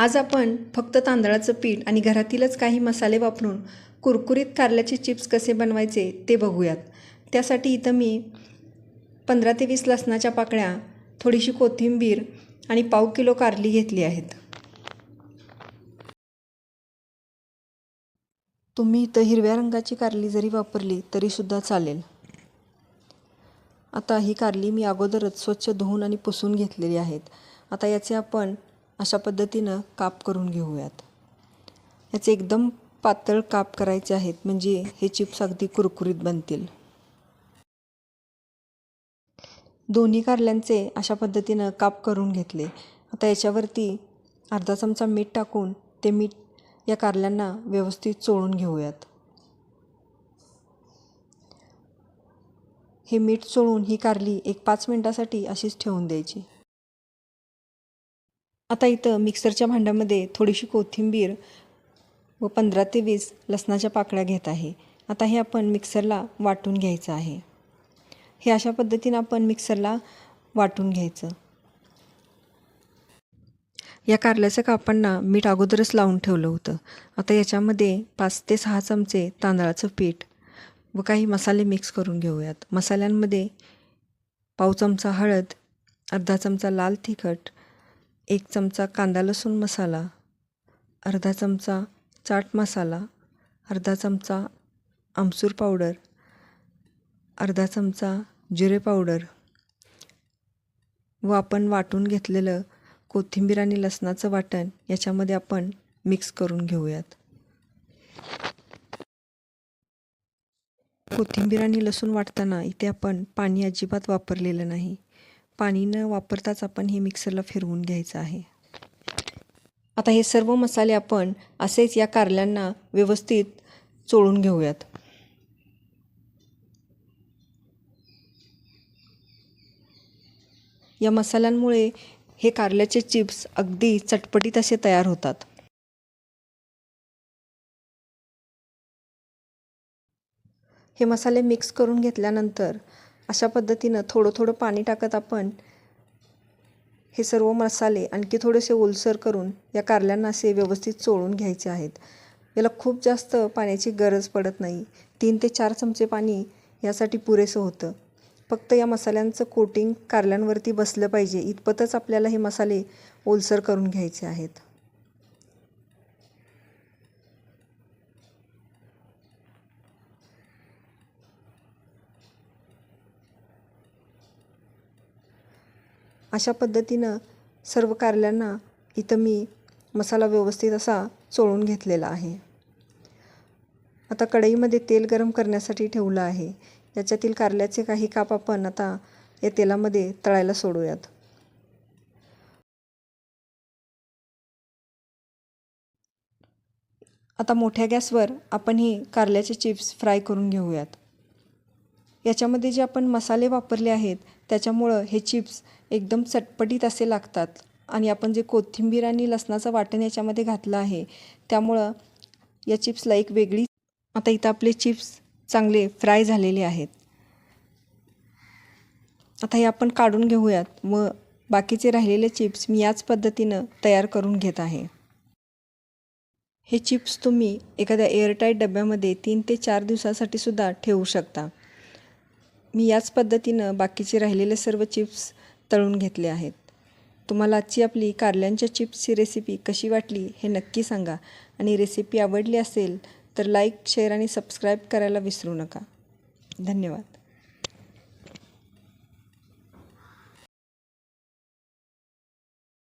आज आपण फक्त तांदळाचं पीठ आणि घरातीलच काही मसाले वापरून कुरकुरीत कारल्याचे चिप्स कसे बनवायचे ते बघूयात. त्यासाठी इथं मी पंधरा ते वीस लसणाच्या पाकळ्या थोडीशी कोथिंबीर आणि पाव किलो कारली घेतली आहेत. तुम्ही इथं हिरव्या रंगाची कारली जरी वापरली तरीसुद्धा चालेल. आता ही कारली मी अगोदरच स्वच्छ धुवून आणि पुसून घेतलेली आहेत. आता याचे आपण अशा पद्धतीनं काप करून घेऊयात. याचे एकदम पातळ काप करायचे आहेत म्हणजे हे चिप्स अगदी कुरकुरीत बनतील. दोन्ही कारल्यांचे अशा पद्धतीनं काप करून घेतले. आता याच्यावरती अर्धा चमचा मीठ टाकून ते मीठ या कारल्यांना व्यवस्थित चोळून घेऊयात. हे मीठ चोळून ही कारली एक पाच मिनटासाठी अशीच ठेवून द्यायची. आता इथं मिक्सरच्या भांड्यामध्ये थोडीशी कोथिंबीर व पंधरा ते वीस लसणाच्या पाकळ्या घेत आहे. आता हे आपण मिक्सरला वाटून घ्यायचं आहे. हे अशा पद्धतीनं आपण मिक्सरला वाटून घ्यायचं. या कारल्याच्या कापांना मीठ अगोदरच लावून ठेवलं होतं. आता याच्यामध्ये पाच ते सहा चमचे तांदळाचं पीठ व काही मसाले मिक्स करून घेऊयात. मसाल्यांमध्ये पाव चमचा हळद अर्धा चमचा लाल तिखट एक चमचा कांदा लसूण मसाला अर्धा चमचा चाट मसाला अर्धा चमचा आमसूर पावडर अर्धा चमचा जिरे पावडर. व आपण वाटून घेतलेलं कोथिंबीर आणि लसणाचं वाटण याच्यामध्ये आपण मिक्स करून घेऊयात. कोथिंबीर आणि लसूण वाटताना इथे आपण पाणी अजिबात वापरलेलं नाही. पाणी न वापरताच आपण हे मिक्सरला फिरवून घ्यायचं आहे. आता हे सर्व मसाले आपण असेच या कारल्यांना व्यवस्थित चोळून घेऊयात. या मसाल्यांमुळे हे कारल्याचे चिप्स अगदी चटपटीत असे तयार होतात. हे मसाले मिक्स करून घेतल्यानंतर अशा पद्धतीनं थोडं थोडं पाणी टाकत आपण हे सर्व मसाले आणखी थोडेसे ओलसर करून या कारल्यांना असे व्यवस्थित चोळून घ्यायचे आहेत. याला खूप जास्त पाण्याची गरज पडत नाही. तीन ते चार चमचे पाणी यासाठी पुरेसं होतं. फक्त या मसाल्यांचं कोटिंग कारल्यांवरती बसलं पाहिजे. इतपतच आपल्याला हे मसाले ओलसर करून घ्यायचे आहेत. अशा पद्धतीनं सर्व कारल्यांना इथं मी मसाला व्यवस्थित असा चोळून घेतलेला आहे. आता कढईमध्ये तेल गरम करण्यासाठी ठेवलं आहे. याच्यातील कारल्याचे काही काप आपण आता या तेलामध्ये तळायला सोडूयात. आता मोठ्या गॅसवर आपण ही कारल्याचे चिप्स फ्राय करून घेऊयात. याच्यामध्ये जे आपण मसाले वापरले आहेत त्याच्यामुळं हे चिप्स एकदम चटपटीत असे लागतात. आणि आपण जे कोथिंबीर आणि लसणाचं वाटण याच्यामध्ये घातलं आहे त्यामुळं या चिप्सला एक वेगळी आता इथं आपले चिप्स चांगले फ्राय झालेले आहेत. आता हे आपण काढून घेऊयात. व बाकीचे राहिलेले चिप्स मी याच पद्धतीनं तयार करून घेत आहे. हे चिप्स तुम्ही एखाद्या एअरटाईट डब्यामध्ये तीन ते चार दिवसासाठी सुद्धा ठेवू शकता. मी याच पद्धतीनं बाकीचे राहिलेले सर्व चिप्स तळून घेतले आहेत. तुम्हाला आजची आपली कारल्यांच्या चिप्सची रेसिपी कशी वाटली हे नक्की सांगा. आणि रेसिपी आवडली असेल तर लाईक शेअर आणि सबस्क्राईब करायला विसरू नका. धन्यवाद.